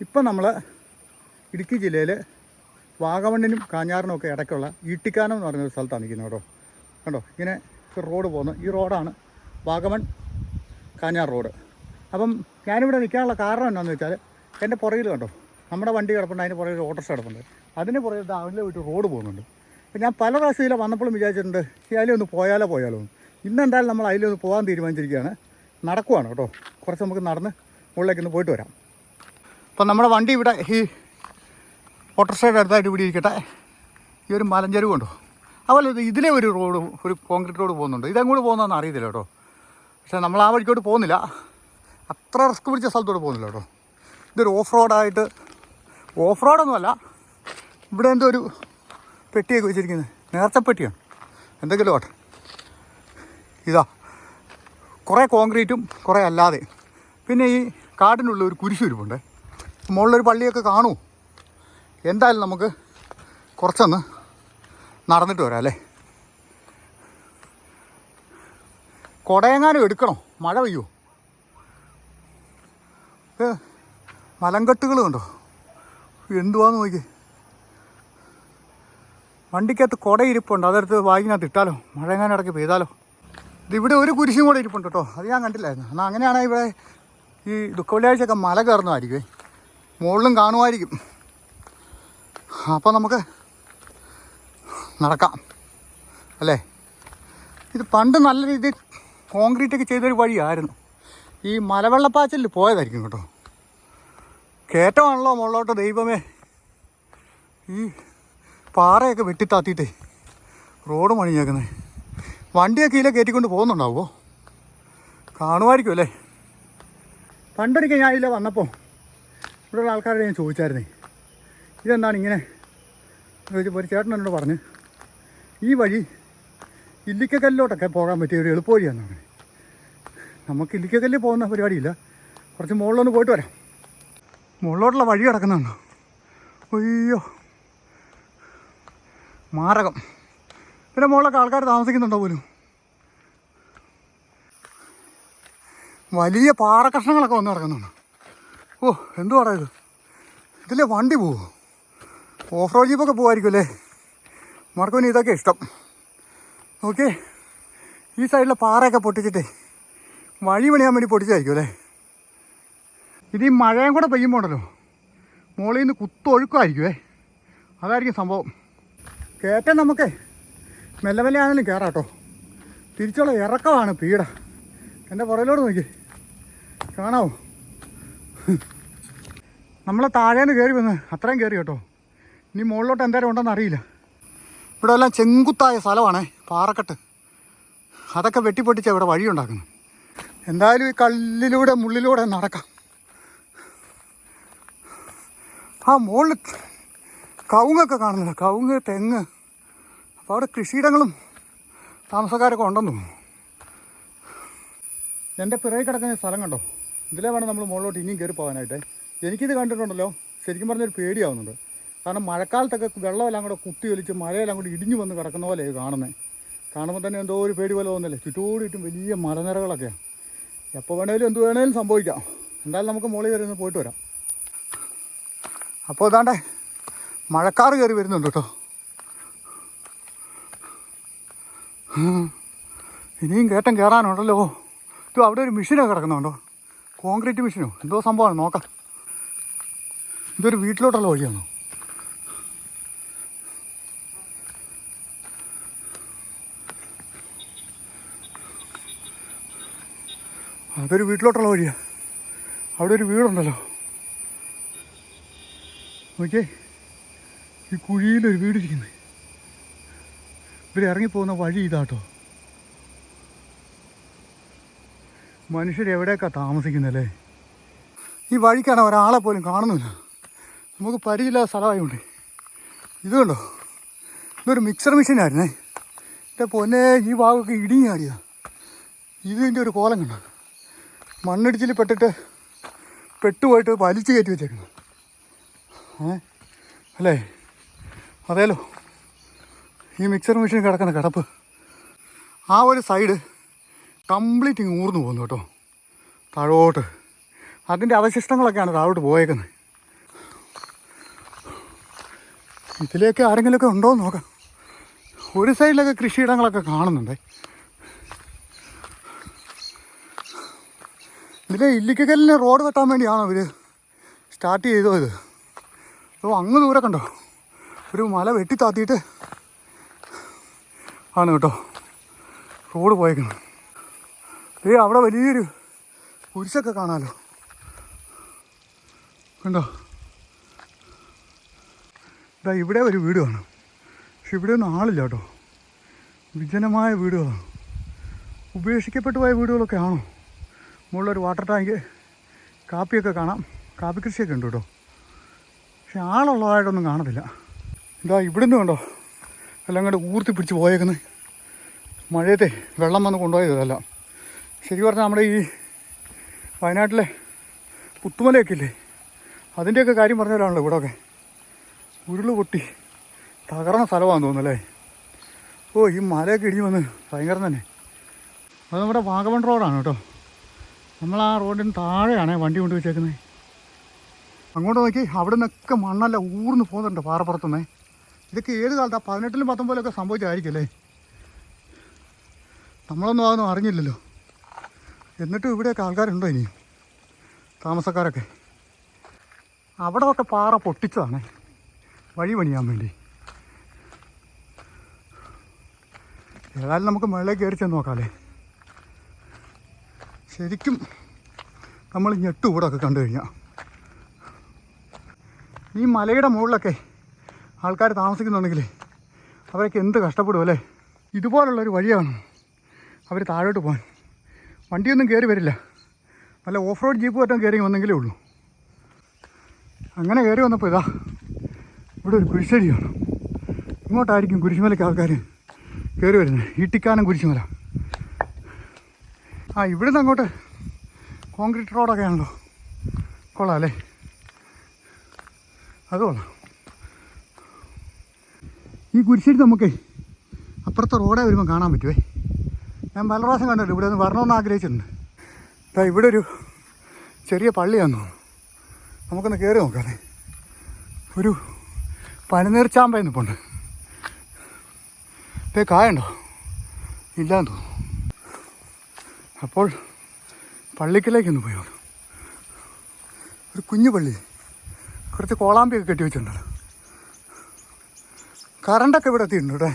ഇപ്പം നമ്മൾ ഇടുക്കി ജില്ലയിൽ വാഗമണ്ണിനും കാഞ്ഞാറിനും ഒക്കെ ഇടയ്ക്കുള്ള ഈട്ടിക്കാനം എന്ന് പറയുന്ന ഒരു സ്ഥലത്താണ് നിൽക്കുന്നത് കേട്ടോ. കണ്ടോ? ഇങ്ങനെ റോഡ് പോകുന്നു. ഈ റോഡാണ് വാഗമൺ കാഞ്ഞാർ റോഡ്. അപ്പം ഞാനിവിടെ നിൽക്കാനുള്ള കാരണം എന്താണെന്ന് വെച്ചാൽ എന്റെ പുറകിൽ കണ്ടോ? നമ്മുടെ വണ്ടി കിടപ്പുണ്ട് അതിന് പുറകിൽ ഓട്ടോസ് കിടപ്പുണ്ട്. അതിന് പുറകിൽ അതിലെ വിട്ട് റോഡ് പോകുന്നുണ്ട്. അപ്പം ഞാൻ പല പ്രാവശ്യം ഇതിലെ വന്നപ്പോഴും വിചാരിച്ചിട്ടുണ്ട് ഈ അതിലൊന്ന് പോയാലോ പോയാലോ ഇന്നെന്തായാലും നമ്മൾ അതിലൊന്ന് പോകാൻ തീരുമാനിച്ചിരിക്കുകയാണ്. നടക്കുവാണ് കേട്ടോ. കുറച്ച് നമുക്ക് നടന്ന് മുകളിലേക്ക് ഒന്ന് പോയിട്ട് വരാം. അപ്പം നമ്മുടെ വണ്ടി ഇവിടെ ഈ ഓട്ടോറിക്ഷയുടെ അടുത്തായിട്ട് ഇവിടെ ഇരിക്കട്ടെ. ഈ ഒരു മലഞ്ചെരുവ് ഉണ്ടോ? അതുപോലെ ഇത് ഇതിലെ ഒരു റോഡ് ഒരു കോൺക്രീറ്റ് റോഡ് പോകുന്നുണ്ട്. ഇതെങ്ങോട്ട് പോകുന്നതെന്ന് അറിയത്തില്ല കേട്ടോ. പക്ഷേ നമ്മൾ ആ വഴിക്കോട്ട് പോകുന്നില്ല. അത്ര റിസ്ക് പിടിച്ച സ്ഥലത്തോട്ട് പോകുന്നില്ല കേട്ടോ. ഇതൊരു ഓഫ് റോഡായിട്ട് ഓഫ് റോഡൊന്നുമല്ല ഇവിടെ എന്തോ ഒരു പെട്ടിയൊക്കെ വെച്ചിരിക്കുന്നത്. നേർച്ച പെട്ടിയാണ്. എന്തെങ്കിലും ആട്ടെ ഇതാ. കുറേ കോൺക്രീറ്റും കുറേ അല്ലാതെ. പിന്നെ ഈ കാടിനുള്ള ഒരു കുരിശുരുപ്പുണ്ട് മുകളിലൊരു പള്ളിയൊക്കെ കാണൂ. എന്തായാലും നമുക്ക് കുറച്ചൊന്ന് നടന്നിട്ട് വരാം അല്ലേ? കുടയെങ്ങാനും എടുക്കണോ. മഴ പെയ്യോ? മലങ്കട്ടുകൾ കണ്ടോ? എന്തുവാന്ന് നോക്കി വണ്ടിക്കകത്ത് കുട ഇരിപ്പുണ്ട് അതെടുത്ത് വായിനകത്ത് ഇട്ടാലോ? മഴ എങ്ങാനും ഇടയ്ക്ക് പെയ്താലോ? ഇതിവിടെ ഒരു കുരിശും കൂടെ ഇരിപ്പുണ്ട് കേട്ടോ. അത് ഞാൻ കണ്ടില്ലായിരുന്നു. എന്നാൽ അങ്ങനെയാണെങ്കിൽ ഇവിടെ ഈ ദുഃഖവെള്ളിയാഴ്ചയൊക്കെ മല കയറുന്നതായിരിക്കുമേ മുകളിലും കാണുമായിരിക്കും. അപ്പോൾ നമുക്ക് നടക്കാം. അല്ലേ? ഇത് പണ്ട് നല്ല രീതിയിൽ കോൺക്രീറ്റൊക്കെ ചെയ്തൊരു വഴിയായിരുന്നു. ഈ മലവെള്ളപ്പാച്ചിൽ പോയതായിരിക്കും കേട്ടോ. കയറ്റമാണല്ലോ മുകളിലോട്ട് ദൈവമേ. ഈ പാറയൊക്കെ വെട്ടിത്താത്തിയിട്ടേ റോഡ് മണിഞ്ഞേക്കുന്നത് വണ്ടിയൊക്കെ ഇതിലെ കയറ്റിക്കൊണ്ട് പോകുന്നുണ്ടാവുമോ? കാണുമായിരിക്കും അല്ലേ? പണ്ടൊരിക്കൽ ഞാൻ ഇതിലെ വന്നപ്പോൾ ഇവിടെയുള്ള ആൾക്കാരോട് ഞാൻ ചോദിച്ചായിരുന്നേ ഇതെന്താണ് ഇങ്ങനെ? ഒരു ചേട്ടൻ എന്നോട് പറഞ്ഞ് ഈ വഴി ഇല്ലിക്കക്കല്ലോട്ടൊക്കെ പോകാൻ പറ്റിയ ഒരു എളുപ്പവഴിയാണെന്നാണ് നമുക്ക് ഇല്ലിക്കക്കല്ലിൽ പോകുന്ന പരിപാടിയില്ല. കുറച്ച് മുകളിലൊന്ന് പോയിട്ട് വരാം. മുകളിലോട്ടുള്ള വഴി കിടക്കുന്നുണ്ടോ അയ്യോ. മാരകം. പിന്നെ മുകളിലൊക്കെ ആൾക്കാർ താമസിക്കുന്നുണ്ടോ പോലും? വലിയ പാറക്കഷ്ണങ്ങളൊക്കെ വന്ന് കിടക്കുന്നുണ്ട് ഓ എന്തുവാടാ ഇത്? ഇതിലെ വണ്ടി പോവോ ഓഫ് റോഡ് ജീപ്പൊക്കെ പോകുമായിരിക്കും അല്ലേ? മാർക്കോന് ഇതൊക്കെ ഇഷ്ടം. ഓക്കെ ഈ സൈഡിലെ പാറയൊക്കെ പൊട്ടിച്ചിട്ടേ വഴി പണിയാൻ വേണ്ടി പൊട്ടിച്ചായിരിക്കും അല്ലേ? ഇത് ഈ മഴയും കൂടെ പെയ്യുമ്പോൾ ഉണ്ടല്ലോ മുകളിൽ നിന്ന് കുത്തൊഴുക്കുമായിരിക്കുമേ അതായിരിക്കും സംഭവം. കയറ്റം നമുക്ക് മെല്ലെ മെല്ലെ ആണെങ്കിലും കയറാം കേട്ടോ. തിരിച്ചുള്ള ഇറക്കമാണ് പീഡ. എന്റെ പുറയിലോട്ട് നോക്കി കാണാവോ? നമ്മളെ താഴേന്ന് കയറി വന്ന് അത്രയും കയറി കേട്ടോ. ഇനി മുകളിലോട്ട് എന്തേലും ഉണ്ടെന്ന് അറിയില്ല. ഇവിടെ എല്ലാം ചെങ്കുത്തായ സ്ഥലമാണേ പാറക്കെട്ട്. അതൊക്കെ വെട്ടിപ്പൊട്ടിച്ച ഇവിടെ വഴിയുണ്ടാക്കുന്നു എന്തായാലും ഈ കല്ലിലൂടെ മുള്ളിലൂടെ നടക്കാം. ആ മുകളിൽ കവുങ്ങൊക്കെ കാണുന്നില്ല കവുങ്ങ് തെങ്ങ്. അപ്പോൾ അവിടെ കൃഷിയിടങ്ങളും താമസക്കാരൊക്കെ ഉണ്ടെന്ന് തോന്നുന്നു. എന്റെ പിറകെ കിടക്കുന്ന സ്ഥലം കണ്ടോ? ഇതിലേ വേണം നമ്മൾ മുകളിലോട്ട് ഇനിയും കയറി പോകാനായിട്ട്. എനിക്കിത് കണ്ടിട്ടുണ്ടല്ലോ. ശരിക്കും പറഞ്ഞൊരു പേടിയാവുന്നുണ്ട്. കാരണം മഴക്കാലത്തൊക്കെ വെള്ളമെല്ലാം കൂടെ കുത്തി ഒലിച്ച് മഴയെല്ലാം കൂടി ഇടിഞ്ഞു വന്ന് കിടക്കുന്ന പോലെ കാണുന്നത് കാണുമ്പോൾ തന്നെ എന്തോ ഒരു പേടി പോലെ തോന്നില്ലേ ചുറ്റോടിയിട്ടും വലിയ മലനിരകളൊക്കെയാണ് എപ്പോൾ വേണേലും എന്ത് വേണേലും സംഭവിക്കാം. എന്തായാലും നമുക്ക് മുകളിൽ വരെ ഒന്ന് പോയിട്ട് വരാം. അപ്പോൾ ഇതാണ്ടേ മഴക്കാർ കയറി വരുന്നുണ്ട് കേട്ടോ. ഇനിയും കയറ്റം കയറാനുണ്ടല്ലോ. ഇത് അവിടെ ഒരു മെഷീനൊക്കെ കിടക്കുന്നുണ്ടോ? കോൺക്രീറ്റ് മെഷീനോ? എന്തോ സംഭവമാണ് നോക്കാം. ഇതൊരു വീട്ടിലോട്ടുള്ള വഴിയാണോ? അതൊരു വീട്ടിലോട്ടുള്ള വഴിയാണ് അവിടെ ഒരു വീടുണ്ടല്ലോ. നോക്കിയേ ഈ കുഴിയിലൊരു വീടിരിക്കുന്നത് ഇവർ ഇറങ്ങിപ്പോകുന്ന വഴി ഇതാട്ടോ. മനുഷ്യർ എവിടെയൊക്കെ താമസിക്കുന്നല്ലേ? ഈ വഴിക്കാണ് ഒരാളെ പോലും കാണുന്നില്ല. നമുക്ക് പരിചയമില്ലാത്ത സ്ഥലമായതുകൊണ്ട്. ഇത് കണ്ടോ? ഇതൊരു മിക്സർ മെഷീനായിരുന്നേ എന്റെ പൊന്നെ ഈ ഭാഗമൊക്കെ ഇടിഞ്ഞാടിയതാ ഇതിന്റെ ഒരു കോലം കണ്ടോ? മണ്ണിടിച്ചിൽ പെട്ടിട്ട് പെട്ടുപോയിട്ട് വലിച്ചു കയറ്റി വെച്ചേക്കുന്നു. ഏ? അല്ലേ? അതേലോ. ഈ മിക്സർ മെഷീൻ കിടക്കുന്ന കിടപ്പ്. ആ ഒരു സൈഡ് കംപ്ലീറ്റ് ഇങ്ങ് ഊർന്നു പോകുന്നു കേട്ടോ. താഴോട്ട്. അതിന്റെ അവശിഷ്ടങ്ങളൊക്കെയാണ് താഴോട്ട് പോയേക്കുന്നത്. ഇതിലേക്ക് ആരെങ്കിലുമൊക്കെ ഉണ്ടോ എന്ന് നോക്കാം. ഒരു സൈഡിലൊക്കെ കൃഷിയിടങ്ങളൊക്കെ കാണുന്നുണ്ട്. ഇതിലെ ഇല്ലിക്കലിന് റോഡ് വെട്ടാൻ വേണ്ടിയാണോ ഇവർ സ്റ്റാർട്ട് ചെയ്തോ ഇത്? അപ്പോൾ അങ്ങ് ദൂരെ കണ്ടോ? ഒരു മല വെട്ടി വെട്ടിത്താത്തിയിട്ട് ആണ് കേട്ടോ. റോഡ് പോയേക്കുന്നത്. ഏ അവിടെ വലിയൊരു കുരിശൊക്കെ കാണാമല്ലോ കണ്ടോ? ഇതാ ഇവിടെ ഒരു വീട് കാണും. പക്ഷെ ഇവിടെ ഒന്നും ആളില്ല കേട്ടോ. വിജനമായ വീടുകളാണ്. ഉപേക്ഷിക്കപ്പെട്ടു പോയ വീടുകളൊക്കെ ആണോ? മുകളിലൊരു വാട്ടർ ടാങ്ക് കാപ്പിയൊക്കെ കാണാം. കാപ്പി കൃഷിയൊക്കെ ഉണ്ട് കേട്ടോ. പക്ഷെ ആളുള്ളതായിട്ടൊന്നും കാണത്തില്ല. ഇതാ ഇവിടുന്ന് കണ്ടോ? എല്ലാം കൂടെ ഊർത്തി പിടിച്ച് പോയേക്കുന്നത് മഴയത്തെ വെള്ളം വന്ന് കൊണ്ടുപോയതല്ല ശരി പറഞ്ഞാൽ നമ്മുടെ ഈ വയനാട്ടിലെ പുത്തുമലയൊക്കെ ഇല്ലേ? അതിന്റെയൊക്കെ കാര്യം പറഞ്ഞവരാണല്ലോ ഇവിടെയൊക്കെ ഉരുൾ പൊട്ടി തകർന്ന സ്ഥലമാണെന്ന് തോന്നുന്നല്ലേ? ഓ ഈ മലയൊക്കെ ഇടിഞ്ഞ് വന്ന് ഭയങ്കരം തന്നെ. അത് നമ്മുടെ വാഗമൺ റോഡാണ് കേട്ടോ. നമ്മൾ ആ റോഡിന് താഴെയാണ് വണ്ടി കൊണ്ട് വെച്ചേക്കുന്നത് അങ്ങോട്ട് നോക്കി അവിടെ നിന്നൊക്കെ മണ്ണല്ല ഊർന്ന് പോകുന്നുണ്ട് പാറപ്പുറത്തുനിന്നേ. ഇതൊക്കെ ഏത് കാലത്താണ് പതിനെട്ടിലും പത്തൊമ്പതിലൊക്കെ സംഭവിച്ചായിരിക്കല്ലേ നമ്മളൊന്നും അതൊന്നും അറിഞ്ഞില്ലല്ലോ. എന്നിട്ടും ഇവിടെയൊക്കെ ആൾക്കാരുണ്ടോ ഇനി? താമസക്കാരൊക്കെ. അവിടെ ഒക്കെ പാറ പൊട്ടിച്ചതാണ്. വഴി പണിയാൻ വേണ്ടി. ഏതായാലും നമുക്ക് മുകളിലേക്ക് കയറി ചെന്ന് നോക്കാമല്ലേ ശരിക്കും നമ്മൾ ഞെട്ടുകൂടൊക്കെ കണ്ടു കഴിഞ്ഞാൽ ഈ മലയുടെ മുകളിലൊക്കെ ആൾക്കാർ താമസിക്കുന്നുണ്ടെങ്കിൽ അവരൊക്കെ എന്ത് കഷ്ടപ്പെടും അല്ലേ? ഇതുപോലുള്ളൊരു വഴിയാണ് അവർ താഴോട്ട് പോകാൻ. വണ്ടിയൊന്നും കയറി വരില്ല. നല്ല ഓഫ് റോഡ് ജീപ്പ് പറ്റാൻ കയറി വന്നെങ്കിലേ ഉള്ളൂ. അങ്ങനെ കയറി വന്നപ്പോൾ ഇതാ. ഇവിടെ ഒരു കുരിശടിയാണ് ഇങ്ങോട്ടായിരിക്കും കുരിശുമലയ്ക്ക് ആൾക്കാർ കയറി വരുന്നത്. ഇട്ടിക്കാനം കുരിശുമല. ആ ഇവിടുന്ന് അങ്ങോട്ട് കോൺക്രീറ്റ് റോഡൊക്കെ ആണല്ലോ. കൊള്ളാം അല്ലേ? അത് കൊള്ളാം. ഈ കുരിശടി നമുക്ക് അപ്പുറത്തെ റോഡേ വരുമ്പോൾ കാണാൻ പറ്റുമേ ഞാൻ പല പ്രാവശ്യം കണ്ടിട്ടുണ്ട് ഇവിടെ ഒന്ന് വരണമെന്ന് ആഗ്രഹിച്ചിട്ടുണ്ട്. ഇതാ ഇവിടെ ഒരു ചെറിയ പള്ളിയാണെന്ന് നമുക്കൊന്ന് കയറി നോക്കാതെ ഒരു പനിനീർച്ചാമ്പ നിപ്പുണ്ട് ഇതേ കായുണ്ടോ? ഇല്ലാന്ന് തോന്നുന്നു. അപ്പോൾ പള്ളിക്കലേക്കൊന്ന് പോയി ഒരു കുഞ്ഞു പള്ളി. കുറച്ച് കോളാമ്പിയൊക്കെ കെട്ടി വെച്ചിട്ടുണ്ടല്ലോ കറണ്ടൊക്കെ ഇവിടെ എത്തിയിട്ടുണ്ട് കേട്ടോ.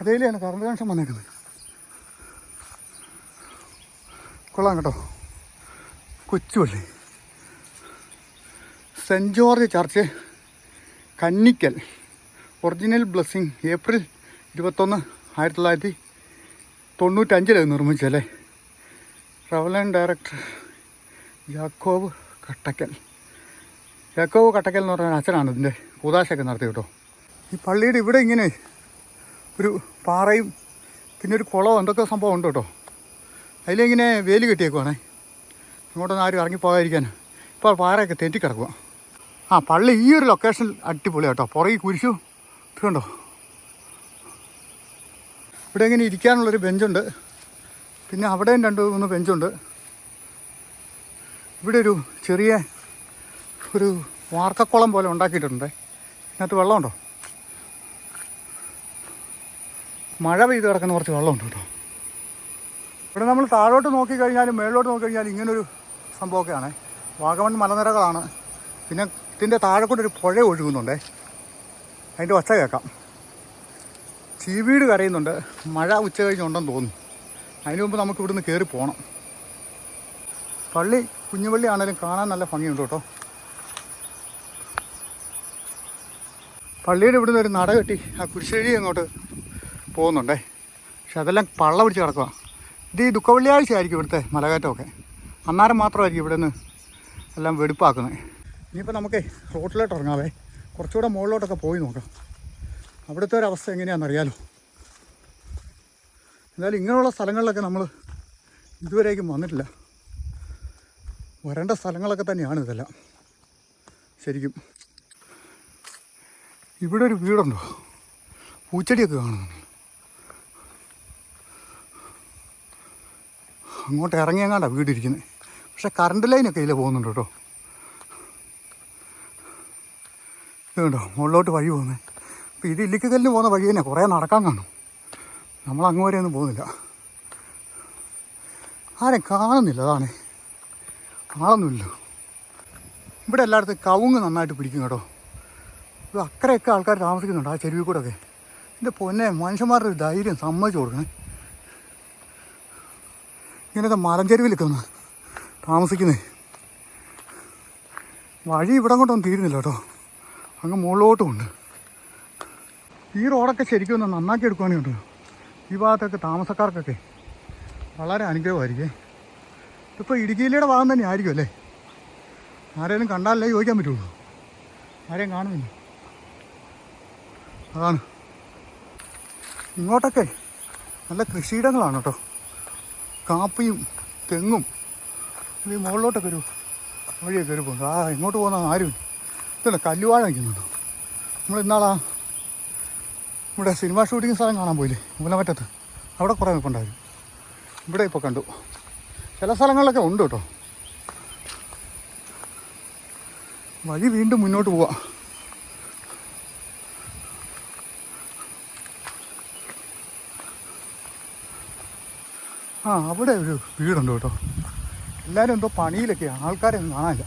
അതേലെയാണ് കറണ്ട് കണക്ഷൻ വന്നേക്കുന്നത്. കൊള്ളാം കേട്ടോ. Kochupalli saint George church. Kannikkal. Original blessing April ഇരുപത്തൊന്ന് ആയിരത്തി തൊള്ളായിരത്തി തൊണ്ണൂറ്റഞ്ചിലത് നിർമ്മിച്ചല്ലേ റവലൻ ഡയറക്ടർ യാക്കോബ് കട്ടക്കൽ. യാക്കോബ് കട്ടക്കൽ എന്ന് പറഞ്ഞ അച്ഛനാണ് ഇതിന്റെ കൂതാശയൊക്കെ നടത്തി കേട്ടോ. ഈ പള്ളിയുടെ ഇവിടെ ഇങ്ങനെ ഒരു പാറയും പിന്നെ ഒരു കുളവും എന്തൊക്കെ സംഭവം ഉണ്ട് കേട്ടോ. അതിലിങ്ങനെ വേലി കെട്ടിയേക്കുവാണേ. അങ്ങോട്ടൊന്നും ആരും ഇറങ്ങിപ്പോകാതിരിക്കാൻ. ഇപ്പോൾ പാറയൊക്കെ തെറ്റിക്കിടക്കുക ആ പള്ളി ഈ ഒരു ലൊക്കേഷൻ അടിപൊളി കേട്ടോ. പുറകെ കുരിശു ഇത് കണ്ടോ? ഇവിടെ ഇങ്ങനെ ഇരിക്കാനുള്ളൊരു ബെഞ്ചുണ്ട്. പിന്നെ അവിടെയും രണ്ട് മൂന്ന് ബെഞ്ചുണ്ട്. ഇവിടെ ഒരു ചെറിയ ഒരു വാർക്കക്കുളം പോലെ ഉണ്ടാക്കിയിട്ടുണ്ട്. ഇതിനകത്ത് വെള്ളമുണ്ടോ? മഴ പെയ്ത് കിടക്കുന്ന കുറച്ച് വെള്ളമുണ്ട് കേട്ടോ. ഇവിടെ നമ്മൾ താഴോട്ട് നോക്കിക്കഴിഞ്ഞാലും മേളിലോട്ട് നോക്കിക്കഴിഞ്ഞാലും ഇങ്ങനൊരു സംഭവമൊക്കെയാണ്. വാഗമൺ മലനിരകളാണ്. പിന്നെ ഇതിന്റെ താഴെ കൊണ്ടൊരു പുഴ ഒഴുകുന്നുണ്ടേ. അതിന്റെ ഒച്ച കേൾക്കാം. ചീവീട് കരയുന്നുണ്ട്. മഴ ഉച്ച കഴിഞ്ഞുണ്ടെന്ന് തോന്നുന്നു. അതിനു മുമ്പ് നമുക്ക് ഇവിടുന്ന് കയറി പോകണം പള്ളി കുഞ്ഞുപള്ളി ആണെങ്കിലും കാണാൻ നല്ല ഭംഗിയുണ്ട് കേട്ടോ. പള്ളിയുടെ ഇവിടുന്ന് ഒരു നട കെട്ടി ആ കുരിശ്ശേരി അങ്ങോട്ട് പോകുന്നുണ്ടേ. പക്ഷെ അതെല്ലാം പള്ള പിടിച്ച് കിടക്കുക ഇത് ഈ ദുഃഖവെള്ളിയാഴ്ച ആയിരിക്കും ഇവിടുത്തെ മലകയറ്റമൊക്കെ. അന്നേരം മാത്രമായിരിക്കും ഇവിടെ നിന്ന് എല്ലാം വെടുപ്പാക്കുന്നത്. ഇനിയിപ്പോൾ നമുക്കേ റോട്ടിലോട്ട് ഇറങ്ങാവേ. കുറച്ചുകൂടെ മുകളിലോട്ടൊക്കെ പോയി നോക്കാം. അവിടുത്തെ ഒരു അവസ്ഥ എങ്ങനെയാണെന്നറിയാലോ. എന്തായാലും ഇങ്ങനെയുള്ള സ്ഥലങ്ങളിലൊക്കെ നമ്മൾ ഇതുവരേക്കും വന്നിട്ടില്ല. വരേണ്ട സ്ഥലങ്ങളൊക്കെ തന്നെയാണ് ഇതെല്ലാം. ശരിക്കും. ഇവിടെ ഒരു വീടുണ്ടോ? പൂച്ചെടിയൊക്കെ കാണുന്നു. അങ്ങോട്ട് ഇറങ്ങിയങ്ങാണ്ടാണ് വീടിരിക്കുന്നത് പക്ഷെ കറണ്ട് ലൈനൊക്കെ ഇതിൽ പോകുന്നുണ്ട് കേട്ടോ. ഇതുണ്ടോ മുകളിലോട്ട് വഴി പോകുന്നത് അപ്പോൾ ഇത് ഇല്ലിക്കല്ലിന് പോകുന്ന വഴി തന്നെ. കുറേ നടക്കാൻ കാണും നമ്മൾ അങ്ങ് വരെ ഒന്നും പോകുന്നില്ല. ആരെ കാണുന്നില്ല അതാണ്. ആളൊന്നുമില്ല. ഇവിടെ എല്ലായിടത്തും കവുങ്ങ് നന്നായിട്ട് പിടിക്കും കേട്ടോ. ഇത് അക്കരെയൊക്കെ ആൾക്കാർ താമസിക്കുന്നുണ്ട് ആ ചെരുവിൽ കൂടെ ഒക്കെ എന്റെ പൊന്നെ മനുഷ്യന്മാരുടെ ഒരു ധൈര്യം സമ്മതിച്ചു കൊടുക്കണേ. ഇങ്ങനത്തെ മലഞ്ചെരുവിലൊക്കെ ഒന്ന് താമസിക്കുന്നേ. വഴി ഇവിടെ കൊണ്ടൊന്നും തീരുന്നില്ല കേട്ടോ. അങ്ങ് മുകളിലോട്ടും ഉണ്ട് ഈ റോഡൊക്കെ ശരിക്കും ഒന്ന് നന്നാക്കി എടുക്കുകയാണെങ്കിൽ ഈ ഭാഗത്തൊക്കെ താമസക്കാർക്കൊക്കെ വളരെ അനുഗ്രഹമായിരിക്കേ. ഇതിപ്പോൾ ഇടുക്കിയിലയുടെ ഭാഗം തന്നെ ആയിരിക്കും അല്ലേ? ആരെങ്കിലും കണ്ടാലല്ലേ ചോദിക്കാൻ പറ്റുള്ളൂ. ആരെയും കാണുന്നില്ല. അതാണ്. ഇങ്ങോട്ടൊക്കെ നല്ല കൃഷിയിടങ്ങളാണ് കേട്ടോ. കാപ്പിയും തെങ്ങും. ഈ മുകളിലോട്ടൊക്കെ ഒരു വഴിയൊക്കെ ഒരു ആ ഇങ്ങോട്ട് പോകുന്ന ആരും ഇതല്ല കല്ലുവാഴ നിൽക്കുന്നുണ്ടോ നമ്മൾ ഇന്നാളാ ഇവിടെ സിനിമ ഷൂട്ടിംഗ് സ്ഥലം കാണാൻ പോയില്ലേ മൂലമറ്റത്ത് അവിടെ കുറേ നിൽപ്പുണ്ടായിരുന്നു ഇവിടെ ഇപ്പോൾ കണ്ടു. ചില സ്ഥലങ്ങളിലൊക്കെ ഉണ്ട് കേട്ടോ. വഴി വീണ്ടും മുന്നോട്ട് പോവാം. ആ അവിടെ ഒരു വീടുണ്ട് കേട്ടോ. എല്ലാവരും എന്തോ പണിയിലൊക്കെയാണ് ആൾക്കാരെ കാണാനില്ല.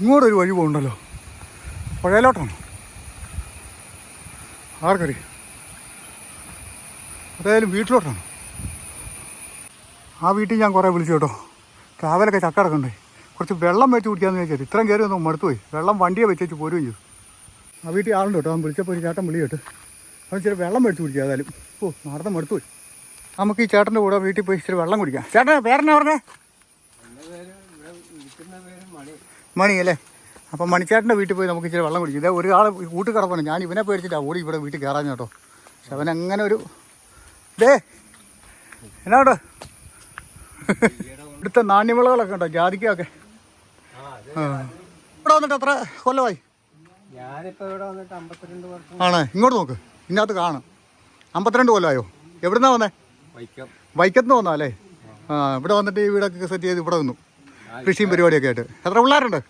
ഇങ്ങോട്ടൊരു വഴി പോകുന്നുണ്ടല്ലോ പുഴയിലോട്ടാണ്? ആർക്കറിയാം അതായാലും വീട്ടിലോട്ടാണ്? ആ വീട്ടിൽ ഞാൻ കുറേ വിളിച്ചു കേട്ടോ. രാവിലൊക്കെ ചക്ക കിടക്കണ്ടേ കുറച്ച് വെള്ളം വെച്ച് കുടിക്കാമെന്ന് വിചാരിച്ചത് ഇത്രയും കയറി ഒന്നും മടുത്തു പോയി. വെള്ളം വണ്ടിയെ വെച്ച് വെച്ച് പോരുകയും ചെയ്തു. ആ വീട്ടിൽ ആളുണ്ട് കേട്ടോ. അവൻ വിളിച്ചപ്പോൾ ഒരു ചേട്ടൻ വിളി കേട്ട്. അവൻ ഇച്ചിരി വെള്ളം മേടിച്ച് കുടിക്കുക ഏതായാലും. ഓ നടന്ന് മടുത്തു പോയി. നമുക്ക് ഈ ചേട്ടന്റെ കൂടെ വീട്ടിൽ പോയി ഇച്ചിരി വെള്ളം കുടിക്കാം. ചേട്ടൻ പേരെന്നാ പറഞ്ഞേ? മണി അല്ലേ അപ്പം മണിച്ചേട്ടന്റെ വീട്ടിൽ പോയി നമുക്ക് ഇച്ചിരി വെള്ളം കുടിക്കും. ഇതേ ഒരാൾ കൂട്ടി കിടപ്പണം ഞാൻ ഇവനെ പേടിച്ചിട്ടാണ് ഓടി ഇവിടെ വീട്ടിൽ കയറാൻ കേട്ടോ. പക്ഷെ അവൻ അങ്ങനെ ഒരു ഡേ എന്നാണ്ട് ഇവിടുത്തെ നാണ്യവിളകളൊക്കെ ഉണ്ടോ? ജാതിക്കൊക്കെ? ആ. ഇവിടെ വന്നിട്ട് എത്ര കൊല്ലമായി? ആണ്. ഇങ്ങോട്ട് നോക്ക്. ഇതിനകത്ത് കാണും. അമ്പത്തിരണ്ട് കൊല്ലമായോ? എവിടുന്നാ വന്നേ? വൈക്കം. വൈക്കത്ത് നിന്ന് വന്നാ അല്ലേ? ആ ഇവിടെ വന്നിട്ട് ഈ വീടൊക്കെ സെറ്റ് ചെയ്ത് ഇവിടെ നിന്നു. കൃഷിയും പരിപാടിയൊക്കെ ആയിട്ട്. എത്ര പിള്ളേരുണ്ട്?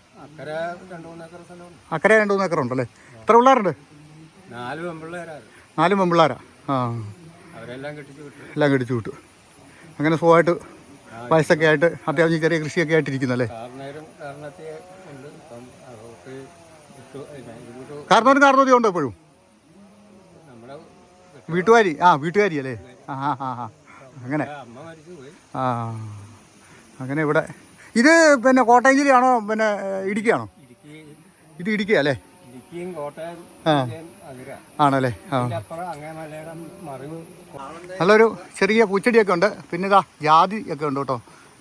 അക്കരെ രണ്ടു മൂന്ന് ഏക്കർ ഉണ്ടല്ലേ? എത്ര പിള്ളേരുണ്ട്? നാല് പെമ്പിള്ളേരാ. ആ. അവരെല്ലാം കെട്ടിച്ചു വിട്ടു. എല്ലാം അങ്ങനെ സുഖമായിട്ട് വയസ്സൊക്കെ ആയിട്ട് അത്യാവശ്യം ചെറിയ കൃഷിയൊക്കെ ആയിട്ടിരിക്കുന്നല്ലേ കാരണവരും കാരണത്തെ ഉണ്ട്. ഇപ്പം അവർക്ക് വിട്ടു ഇല്ല, ഇങ്ങോട്ട് കാരണവരും കാരണവതി ഉണ്ടോ എപ്പോഴും വീട്ടുകാരി. ആ വീട്ടുകാരി അല്ലേ ആ ആ ആ. അങ്ങനെ. ആ. അങ്ങനെ ഇവിടെ ഇത് പിന്നെ കോട്ടയം ജില്ലയാണോ പിന്നെ ഇടുക്കിയാണോ? ഇടുക്കി. ഇത് ഇടുക്കി അല്ലേ? ഇടുക്കിയും കോട്ടയം ആ. ജില്ലയും അതിര ആണല്ലേ? നല്ലൊരു ചെറിയ പൂച്ചെടിയൊക്കെ ഉണ്ട്. പിന്നെ ഇതാ ജാതി ഒക്കെ ഉണ്ട് കേട്ടോ.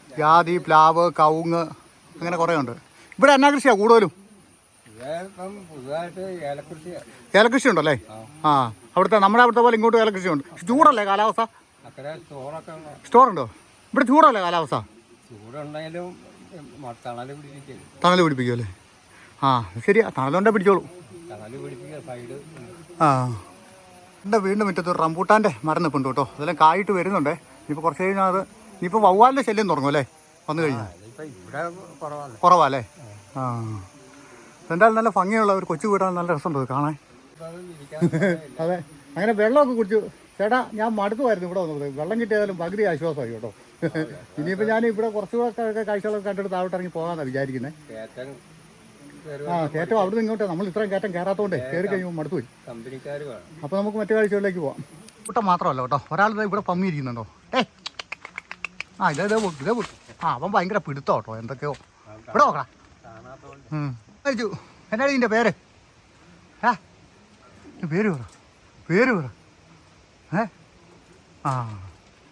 ജാതി പ്ലാവ് കവുങ്ങ് അങ്ങനെ കുറേ ഉണ്ട്. ഇവിടെ എന്നാ കൃഷിയാണ് കൂടുതലും? ഏലകൃഷി ഉണ്ടല്ലേ? ആ. അവിടുത്തെ നമ്മുടെ അവിടുത്തെ പോലെ ഇങ്ങോട്ട് ഏലകൃഷി ഉണ്ട്. ചൂടല്ലേ കാലാവസ്ഥ? സ്റ്റോറുണ്ടോ സ്റ്റോർ ഉണ്ടോ ഇവിടെ ചൂടല്ലേ കാലാവസ്ഥ? ചൂടുണ്ടെങ്കിലും മ- തണൽ പിടിപ്പിക്കും അല്ലേ? ആ ശരിയാ. തണലുണ്ടെ പിടിച്ചോളൂ. തണൽ പിടിപ്പിക്കുക സൈഡ് ആ. എന്റെ വീടിന്റെ മുറ്റത്ത് ഒരു റംബൂട്ടാന്റെ മരം നിൽപ്പുണ്ട് കേട്ടോ. അതെല്ലാം കായിട്ട് വരുന്നുണ്ടേ. ഇനിയിപ്പോൾ കുറച്ച് കഴിഞ്ഞാൽ അത് ഇനിയിപ്പോൾ വവ്വാലിന്റെ ശല്യം തുടങ്ങും അല്ലേ? വന്നു കഴിഞ്ഞാൽ കുറവാല്ലേ ആ. എന്തായാലും നല്ല ഭംഗിയുള്ള ഒരു കൊച്ചു വീടാണ്. നല്ല രസമുണ്ട് കാണാൻ. അതെ. അങ്ങനെ വെള്ളമൊക്കെ കുടിച്ചു ചേട്ടാ ഞാൻ മടുത്തുമായിരുന്നു ഇവിടെ വന്നത്. വെള്ളം കിട്ടിയാലും പകുതി ആശ്വാസമായി കേട്ടോ. ഇനിയിപ്പോൾ ഞാൻ ഇവിടെ കുറച്ചുകൂടെ കാഴ്ചകളൊക്കെ കണ്ടിട്ട് താഴോട്ട് ഇറങ്ങി പോകാമെന്നാണ് വിചാരിക്കുന്നത് ആ കയറ്റം അവിടെ നിന്ന് ഇങ്ങോട്ട്. നമ്മൾ ഇത്രയും കയറ്റം കയറാത്തോണ്ടേ കയറി കഴിയുമ്പോൾ മടുത്തു പോയി കമ്പനിക്കാർ അപ്പോൾ നമുക്ക് മറ്റു കാഴ്ചകളിലേക്ക് പോവാം. ഇവിടെ മാത്രമല്ല കേട്ടോ. ഒരാൾ ദേ ഇവിടെ പമ്മിയിരിക്കുന്നുണ്ടോ ഏ. ആ ഇതേ ഇതേ പൊട്ടു, ഇതേ പൊട്ടു. ആ അവൻ ഭയങ്കര പിടുത്തോ കേട്ടോ എന്തൊക്കെയോ. ഇവിടെ നോക്കടാ. മരിച്ചു. എന്നാ കഴിച്ചു എന്നാണ് ഇതിന്റെ പേര്? ഏ? പേര് പറ. പേര് പറ. ഏ? ആ.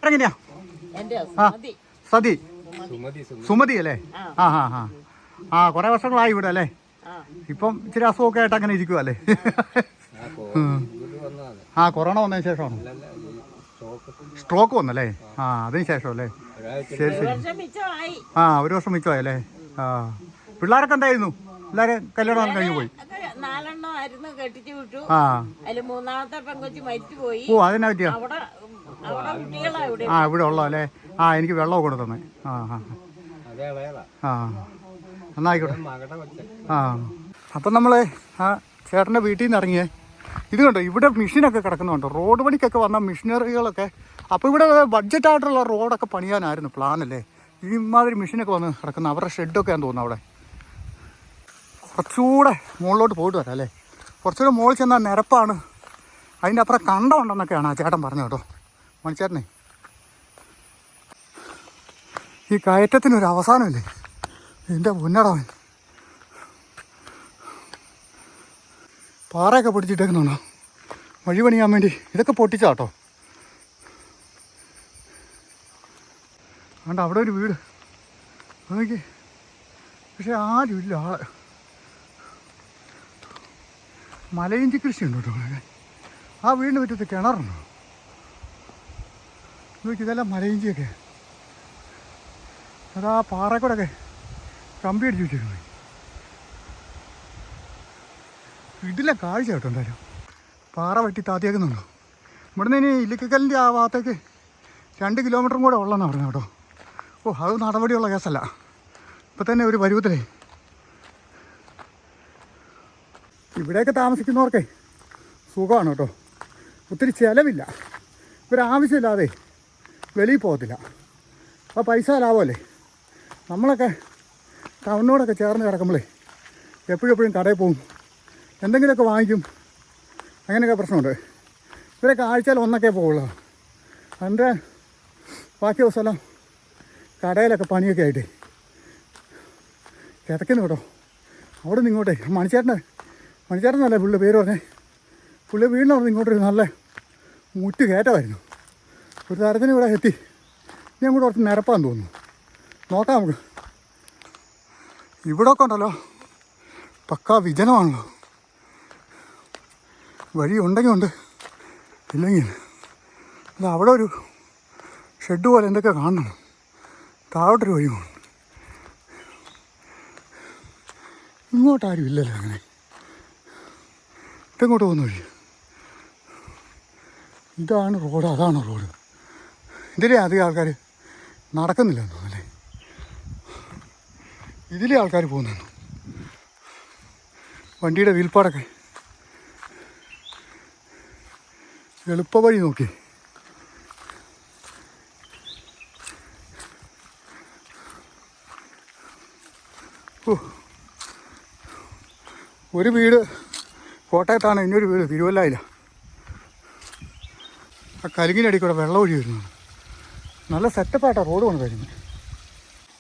എങ്ങനെയാ? ആ സതി. സുമതി അല്ലേ? ആ. ആ ആ ആ. കുറേ വർഷങ്ങളായി ഇവിടെ അല്ലേ? ഇപ്പം ഇച്ചിരി അസുഖമൊക്കെ ആയിട്ട് അങ്ങനെ ഇരിക്കുക അല്ലേ? ആ കൊറോണ വന്നതിന് ശേഷമാണ്? സ്ട്രോക്ക് വന്നല്ലേ? ആ അതിന് ശേഷം അല്ലേ? ശരി ശരി. ആ ഒരു വർഷം മിച്ചമായല്ലേ ആ. പിള്ളേരൊക്കെ എന്തായിരുന്നു? എല്ലാവരും കല്യാണം കഴിഞ്ഞു പോയി. നാലെണ്ണം ആയിരുന്നു കെട്ടിച്ചു വിട്ടു. ആ. അതിൽ മൂന്നാമത്തെ മരിച്ചു മരിച്ചുപോയി. ഓ അതിനാ പറ്റിയ? അവിടെ അവിടെ കുട്ടികളാ ഇവിടെ. ആ ഇവിടെ ഉള്ളോ അല്ലേ? ആ എനിക്ക് വെള്ളം കൊടുത്തന്നെ. ആ ആ ആ. എന്നായിക്കോട്ടെ ആ. അപ്പം നമ്മൾ ആ ചേട്ടന്റെ വീട്ടിൽ നിന്ന് ഇറങ്ങിയേ. ഇത് കണ്ടോ ഇവിടെ മെഷീനൊക്കെ കിടക്കുന്നുണ്ട്? റോഡ് പണിക്കൊക്കെ വന്ന മെഷീനറികളൊക്കെ. അപ്പോൾ ഇവിടെ ബഡ്ജറ്റായിട്ടുള്ള റോഡൊക്കെ പണിയാനായിരുന്നു പ്ലാനല്ലേ ഇമാതിരി മെഷീനൊക്കെ വന്ന് കിടക്കുന്ന. അവരുടെ ഷെഡൊക്കെ ഞാൻ തോന്നുന്നു അവിടെ. കുറച്ചുകൂടെ മുകളിലോട്ട് പോയിട്ട് വരാം അല്ലേ? കുറച്ചുകൂടെ മുകളിൽ ചെന്നാൽ നിരപ്പാണ്. അതിന്റെ അപ്പുറം കണ്ടമുണ്ടെന്നൊക്കെയാണ് ആ ചേട്ടൻ പറഞ്ഞത് കേട്ടോ. മണിച്ചേട്ടനെ. ഈ കയറ്റത്തിനൊരു അവസാനമില്ലേ? എന്റെ മുന്നടവൻ പാറയൊക്കെ പൊട്ടിച്ചിട്ടേക്കുന്നുണ്ടോ വഴി പണിയാൻ വേണ്ടി. ഇതൊക്കെ പൊട്ടിച്ചാട്ടോ അതുകൊണ്ട് അവിടെ ഒരു വീട്. നോക്കി പക്ഷെ ആരും ഇല്ല ആൾ മലയിഞ്ചി കൃഷി ഉണ്ട് കേട്ടോ. ആ വീടിന് പറ്റത്ത് കിണറുണ്ടോ? നോക്കി ഇതെല്ലാം മലയിഞ്ചിയൊക്കെ. അതാ പാറക്കൂടൊക്കെ കമ്പി അടിച്ച് വെച്ചിരുന്നു. ഇതിലെ കാഴ്ച കേട്ടോ എന്തായാലും. പാറ വെട്ടി താത്തിയേക്കുന്നുണ്ടോ? ഇവിടുന്ന് ഇനി ഇല്ലിക്കക്കലിന്റെ ആ ഭാഗത്തേക്ക് രണ്ട് കിലോമീറ്ററും കൂടെ ഉള്ളതെന്നാണ് പറഞ്ഞു കേട്ടോ. ഓ അത് നടപടിയുള്ള കേസല്ല. ഇപ്പം തന്നെ ഒരു പരുവത്തിലേ ഇവിടെയൊക്കെ താമസിക്കുന്നവർക്ക് സുഖമാണ് കേട്ടോ. ഒത്തിരി ചിലവില്ല. ഒരാവശ്യമില്ലാതെ വെളിയിൽ പോകത്തില്ല. അപ്പോൾ പൈസ ലാഭമല്ലേ? നമ്മളൊക്കെ ടൗണിനോടൊക്കെ ചേർന്ന് കിടക്കുമ്പോഴേ എപ്പോഴും എപ്പോഴും കടയിൽ പോകും. എന്തെങ്കിലുമൊക്കെ വാങ്ങിക്കും. അങ്ങനെയൊക്കെ പ്രശ്നമുണ്ട്. ഇവരൊക്കെ ആഴ്ചയിൽ ഒന്നൊക്കെ പോകുള്ളൂ അതിന്റെ ബാക്കി ദിവസമെല്ലാം കടയിലൊക്കെ പണിയൊക്കെ ആയിട്ട്. കിടക്കുന്നു കേട്ടോ. അവിടെ നിന്ന് ഇങ്ങോട്ടേ. മണിച്ചേട്ടന്റെ മണിച്ചേട്ടനല്ലേ പുള്ളി പേര് പറഞ്ഞേ? പുള്ളി അവിടെ ഇങ്ങോട്ടൊരു നല്ല മുറ്റ് കയറ്റമായിരുന്നു. ഒരു തരത്തിന് ഇവിടെ എത്തി. ഞാൻ കൂടെ കുറച്ച് നിരപ്പാന്ന് തോന്നുന്നു. നോക്കാം നമുക്ക്. ഇവിടെ ഒക്കെ ഉണ്ടല്ലോ. പക്കാ വിജനമാണല്ലോ. വഴി ഉണ്ടെങ്കിൽ ഉണ്ട്. ഇല്ലെങ്കിൽ. അല്ല അവിടെ ഒരു ഷെഡ് പോലെ എന്തൊക്കെ കാണണം. താഴോട്ടൊരു വഴി പോകണം ഇങ്ങോട്ടാരും ഇല്ലല്ലോ അങ്ങനെ. ഇതെങ്ങോട്ട് പോകുന്ന വഴി. ഇതാണ് റോഡ് അതാണ് റോഡ്. ഇതിലെ അധികം ആൾക്കാർ നടക്കുന്നില്ല അല്ലേ? ഇതിലെ ആൾക്കാർ പോകുന്നു വണ്ടിയുടെ വീൽപ്പാടൊക്കെ. എളുപ്പ വഴി നോക്കി ഒരു വീട് കോട്ടയത്താണ് ഇനിയൊരു വീട് തിരുവല്ലായില്ല ആ കലുങ്ങിനടി കൂടെ വെള്ളം ഒഴി വരുന്നത് നല്ല സെറ്റപ്പായിട്ടാണ് റോഡ് കൊണ്ട് വരുന്നത്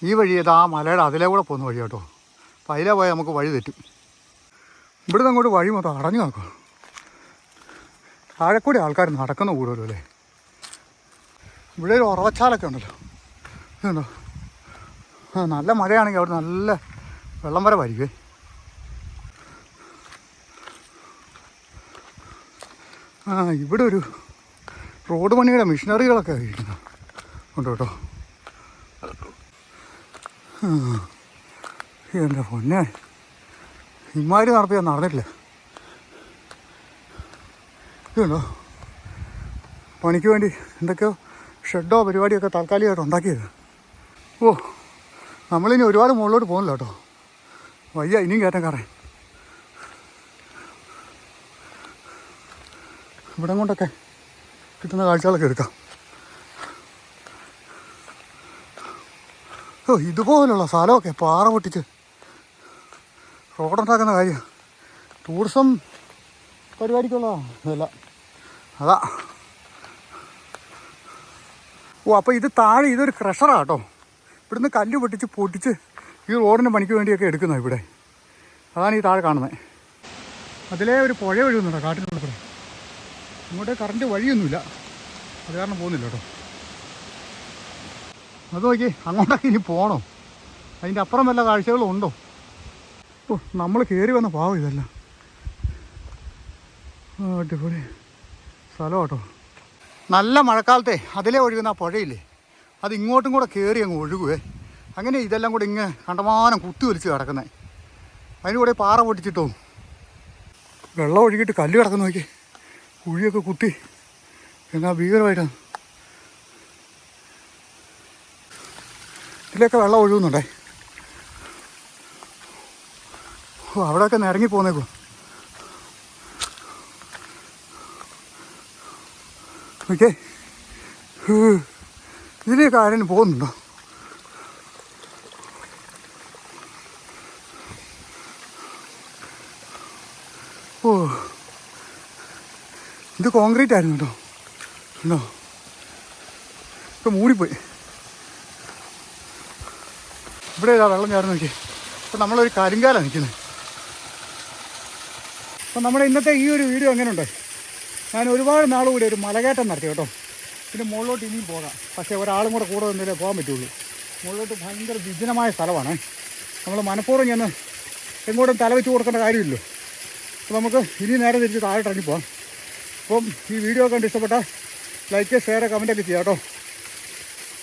ഈ വഴി ഏതാ ആ മലയുടെ അതിലെ കൂടെ പോകുന്ന വഴി കേട്ടോ. അപ്പം അതിലെ പോയാൽ നമുക്ക് വഴി തെറ്റും. ഇവിടുന്ന് അങ്ങോട്ട് വഴി മൊത്തം അടഞ്ഞു നോക്കാം താഴെക്കൂടി ആൾക്കാർ നടക്കുന്ന കൂടുതലും അല്ലേ? ഇവിടെ ഒരു ഉറവച്ചാലൊക്കെ ഉണ്ടല്ലോ. ഇതുണ്ടോ ആ നല്ല മഴയാണെങ്കിൽ അവിടെ നല്ല വെള്ളം വരെ വരികേ. ആ ഇവിടെ ഒരു റോഡ് പണിയുടെ മിഷനറികളൊക്കെ ഇരിക്കുന്നു. ഉണ്ട് കേട്ടോ. എന്റെ പൊന്നെ. ഇമാര് നടത്തിയ നടന്നിട്ടില്ല. ഇതുണ്ടോ? പണിക്ക് വേണ്ടി എന്തൊക്കെയോ ഷെഡോ പരിപാടിയൊക്കെ താൽക്കാലികമായിട്ട് ഉണ്ടാക്കിയത്. ഓ നമ്മളിനി ഒരുപാട് മുകളിലോട്ട് പോകുന്നില്ല കേട്ടോ. വയ്യ ഇനിയും കയറ്റം കയറാൻ. ഇവിടം കൊണ്ടൊക്കെ കിട്ടുന്ന കാഴ്ചകളൊക്കെ എടുക്കാം. ഓ ഇതുപോലുള്ള സ്ഥലമൊക്കെ പാറ പൊട്ടിച്ച് റോഡുണ്ടാക്കുന്ന കാര്യം. ടൂറിസം പരിപാടിക്കുള്ളതാണ് ഇതല്ല. അതാ. ഓ അപ്പോൾ ഇത് താഴെ ഇതൊരു ക്രഷറാണ് കേട്ടോ. ഇവിടുന്ന് കല്ല് പൊട്ടിച്ച് പൊട്ടിച്ച് ഈ റോഡിന് പണിക്ക് വേണ്ടിയൊക്കെ എടുക്കുന്നത് ഇവിടെ. അതാണ് ഈ താഴെ കാണുന്നത്. അതിലേ ഒരു പുഴ ഒഴുകുന്നുണ്ടോ കാട്ടിനുള്ളിൽ കൂടെ ഇങ്ങോട്ട് കറണ്ട് വഴിയൊന്നുമില്ല. അത് കാരണം പോകുന്നില്ല കേട്ടോ. അത് നോക്കി അങ്ങോട്ടൊക്കെ ഇനി പോകണോ? അതിന്റെ അപ്പുറം വല്ല കാഴ്ചകളും ഉണ്ടോ? ഓ നമ്മൾ കയറി വന്ന പാവം ഇതല്ല. അടിപൊളി. സ്ഥലം കേട്ടോ. നല്ല മഴക്കാലത്തെ അതിലേ ഒഴുകുന്ന ആ പുഴയില്ലേ? അത് ഇങ്ങോട്ടും കൂടെ കയറി അങ്ങ് ഒഴുകുവേ. അങ്ങനെ ഇതെല്ലാം കൂടെ ഇങ്ങനെ കണ്ടമാനം കുത്തി വലിച്ച് കിടക്കുന്നത് അതിന് കൂടെ പാറ പൊട്ടിച്ചിട്ടോ? വെള്ളം ഒഴുകിയിട്ട് കല്ല് കിടക്കുന്ന നോക്കി കുഴിയൊക്കെ കുത്തി. എന്നാ ഭീകരമായിട്ടാണ് ഇതിലൊക്കെ വെള്ളം ഒഴുകുന്നുണ്ടേ? ഓ അവിടെയൊക്കെ നിറങ്ങി പോന്നേക്കോ. ഓക്കെ ഇതിലേക്ക് ആരെങ്കിലും പോകുന്നുണ്ടോ ഓ ഇത് കോൺക്രീറ്റ് ആയിരുന്നു കേട്ടോ. ഉണ്ടോ ഇപ്പം മൂടിപ്പോയി. ഇവിടെ ഇതാ വെള്ളം ചേർന്ന് നോക്കി അപ്പം നമ്മളൊരു കരിങ്കാലാണ് നിൽക്കുന്നത് അപ്പം നമ്മുടെ ഇന്നത്തെ ഈ ഒരു വീഡിയോ എങ്ങനെയുണ്ട്? ഞാൻ ഒരുപാട് നാൾ കൂടി ഒരു മലകയറ്റം നടത്തി കേട്ടോ. പിന്നെ മുകളിലോട്ട് ഇനിയും പോകാം. പക്ഷേ ഒരാളും കൂടെ കൂടെ വന്നാലേ പോകാൻ പറ്റുള്ളൂ. മുകളിലോട്ട് ഭയങ്കര വിജനമായ സ്ഥലമാണ്. നമ്മൾ മനഃപൂർവം ചെന്ന് എങ്ങോട്ടും തല വെച്ച് കൊടുക്കേണ്ട കാര്യമില്ലല്ലോ. അപ്പോൾ നമുക്ക് ഇനി നേരെ തിരിച്ച് താഴെ ഇറങ്ങി പോകാം. അപ്പം ഈ വീഡിയോ കണ്ട് ഇഷ്ടപ്പെട്ട ലൈക്ക് ഷെയർ കമന്റൊക്കെ ചെയ്യാം കേട്ടോ.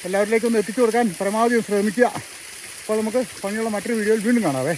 എല്ലാവരിലേക്കും ഒന്ന് എത്തിച്ചു കൊടുക്കാൻ പരമാവധി ശ്രമിക്കുക. അപ്പോൾ നമുക്ക് ഭംഗിയുള്ള മറ്റൊരു വീഡിയോയിൽ വീണ്ടും കാണാവേ.